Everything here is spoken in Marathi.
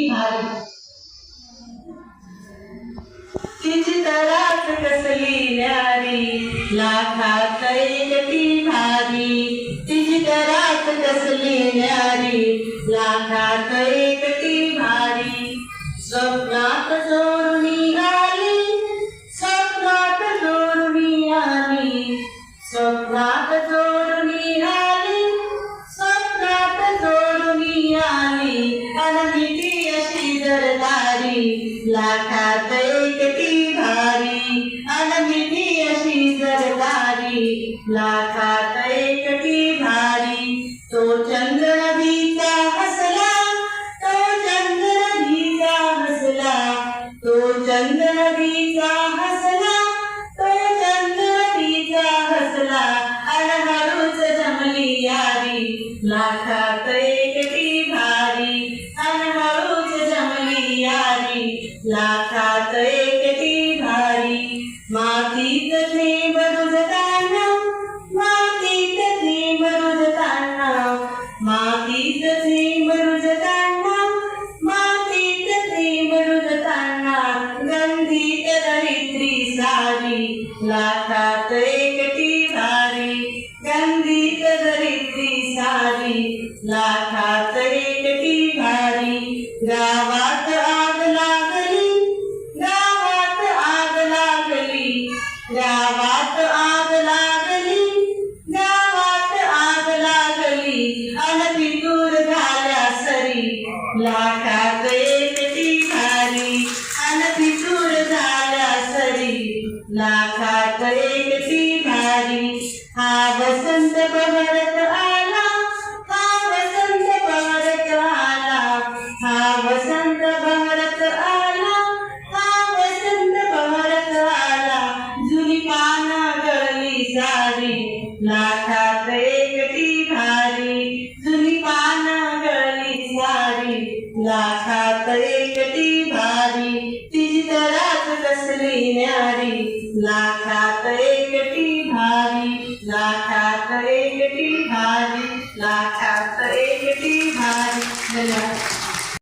किती भारी. तिची तरास कसली न्यारी लाखा एक ती भारी. तिची तरास कसली न्यारी लाखा एक ती भारी. स्वप्नात जोरून निघाली स्वप्नात जोरून आली. स्वप्नात जोरून निघाली स्वप्नात जोरून आली. आणि अशी जरदारी लाखात एक ती भारी अनमिती अशी जरदारी लाखात एक ती भारी. तो चंद्र नदीचा हसला तो चंद्र नदीचा हसला तो चंद्र नदीचा हसला तो चंद्र नदीचा हसला हळूच जमली यारी लाखात दरिद्री सारी लाखात एकटी भारी गंधीत कदरीतली सारी लाटात एकटी भारी गावात आग लागली गावात आग लागली गावात आग लागली गावात आग लागली अन पितूर झाल्या सरी लाखात लाखात एकटी भारी हा वसंत बहरत आला हा वसंत बहरत आला हा वसंत बहरत आला हा वसंत बहरत आला जुनी पानं गळली सारी लाखात एकटी भारी जुनी पानं गळली सारी लाखात एकटी भारी तिची तरात कसली न्यारी। लाखात एकटी भारी लाखात एकटी भारी लाखात